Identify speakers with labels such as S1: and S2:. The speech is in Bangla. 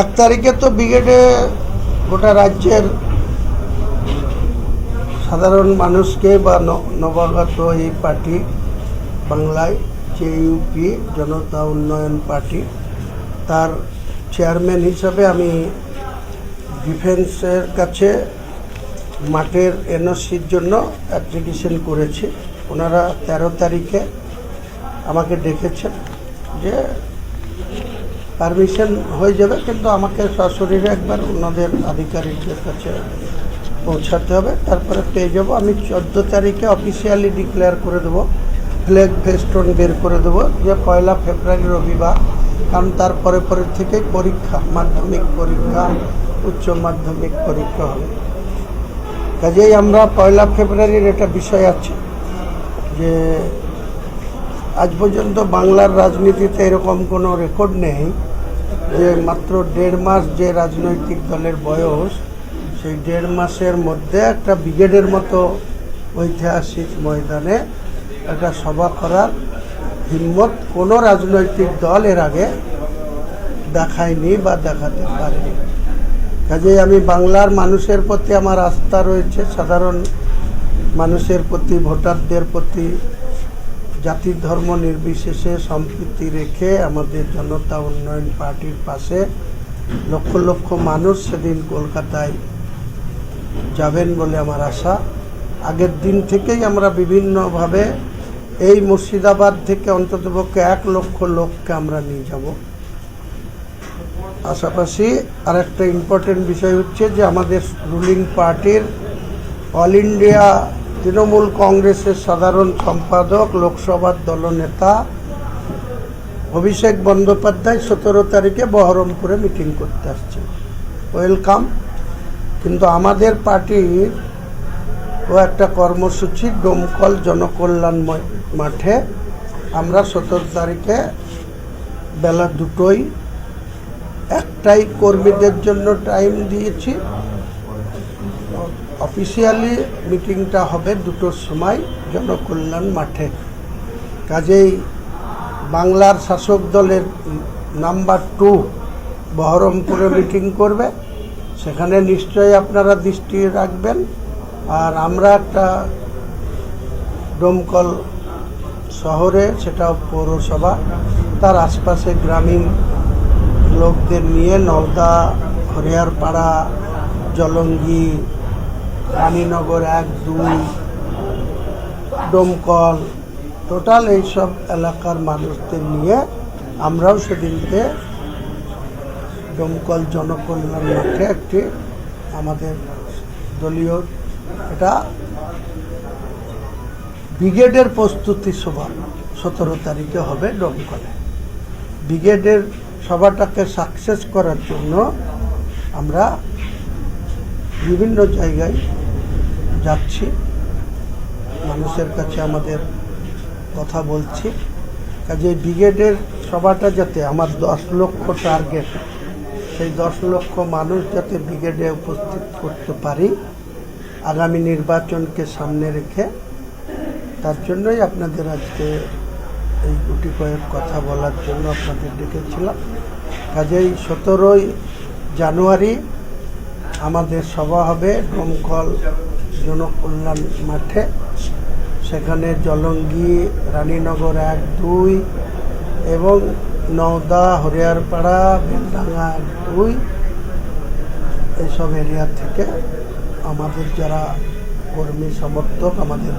S1: এক তারিখে তো ব্রিগেডে গোটা রাজ্যের সাধারণ মানুষকে বা নবাগত এই পার্টি, বাংলায় যে ইউপি জনতা উন্নয়ন পার্টি, তার চেয়ারম্যান হিসাবে আমি ডিফেন্সের কাছে মাঠের এনওসির জন্য অ্যাপ্লিকেশন করেছি। ওনারা তেরো তারিখে আমাকে ডেকেছেন যে পারমিশন হয়ে যাবে, কিন্তু আমাকে সশরীরে একবার ওনাদের আধিকারিকদের কাছে পৌঁছাতে হবে। তারপরে পেয়ে যাব। আমি চোদ্দ তারিখে অফিসিয়ালি ডিক্লেয়ার করে দেবো ফ্ল্যাগ ফেস্টন বের করে দেবো, যে পয়লা ফেব্রুয়ারি রবিবার। কারণ তার পরে পরে থেকেই পরীক্ষা, মাধ্যমিক পরীক্ষা, উচ্চ মাধ্যমিক পরীক্ষা হবে। কাজেই আমরা পয়লা ফেব্রুয়ারির একটা বিষয় আছে, যে আজ পর্যন্ত বাংলার রাজনীতিতে এরকম কোনো রেকর্ড নেই যে মাত্র দেড় মাস যে রাজনৈতিক দলের বয়স, সেই দেড় মাসের মধ্যে একটা ব্রিগেডের মতো ঐতিহাসিক ময়দানে একটা সভা করার হিম্মত কোনো রাজনৈতিক দল এর আগে দেখায়নি বা দেখাতে পারেনি। কাজেই আমি বাংলার মানুষের প্রতি আমার আস্থা রয়েছে, সাধারণ মানুষের প্রতি, ভোটারদের প্রতি জাতি ধর্ম নির্বিশেষে সম্প্রীতি রেখে আমাদের জনতা উন্নয়ন পার্টির পাশে লক্ষ লক্ষ মানুষ সেদিন কলকাতায় যাবেন বলে আমার আশা। আগের দিন থেকেই আমরা বিভিন্নভাবে এই মুর্শিদাবাদ থেকে অন্ততপক্ষে এক লক্ষ লোককে আমরা নিয়ে যাব। পাশাপাশি আর একটা ইম্পর্টেন্ট বিষয় হচ্ছে যে আমাদের রুলিং পার্টির অল ইন্ডিয়া তৃণমূল কংগ্রেসের সাধারণ সম্পাদক লোকসভার দলনেতা অভিষেক বন্দ্যোপাধ্যায় সতেরো তারিখে বহরমপুরে মিটিং করতে আসছে। ওয়েলকাম। কিন্তু আমাদের পার্টির ও একটা কর্মসূচি ডোমকল জনকল্যাণ মাঠে আমরা সতেরো তারিখে বেলা দুটোই একটাই কর্মীদের জন্য টাইম দিয়েছি। অফিসিয়ালি মিটিংটা হবে দুটোর সময় জনকল্যাণ মাঠে। কাজেই বাংলার শাসক দলের নাম্বার টু বহরমপুরে মিটিং করবে। সেখানে নিশ্চয়ই আপনারা দৃষ্টি রাখবেন। আর আমরা একটা ডোমকল শহরে, সেটা পৌরসভা, তার আশপাশে গ্রামীণ লোকদের নিয়ে নওদা হরিয়ারপাড়া জলঙ্গি রানীনগর এক, দুই ডোমকল টোটাল এইসব এলাকার মানুষদের নিয়ে আমরাও সেদিনকে ডোমকল জনকল্যাণ মাঠে একটি আমাদের দলীয় এটা ব্রিগেডের প্রস্তুতি সভা সতেরো তারিখে হবে ডোমকলে ব্রিগেডের সভাটাকে সাকসেস করার জন্য আমরা বিভিন্ন জায়গায় যাচ্ছি। মানুষের কাছে আমাদের কথা বলছি। কাজে ব্রিগেডের সভাটা যাতে আমার দশ লক্ষ টার্গেট সেই দশ লক্ষ মানুষ যাতে ব্রিগেডে উপস্থিত করতে পারি, আগামী নির্বাচনকে সামনে রেখে, তার জন্যই আপনাদের আজকে এই গুটি কয়েক কথা বলার জন্য আপনাদের ডেকেছিলাম। কাজেই সতেরোই জানুয়ারি আমাদের সভা হবে, ডোমকল জনকল্যাণ মাঠে। সেখানে জলঙ্গি, রানীনগর এক, দুই এবং নওদা, হরিয়ারপাড়া, বেলডাঙ্গা এক, দুই। এইসব এরিয়া থেকে আমাদের যারা কর্মী, সমর্থক আমাদের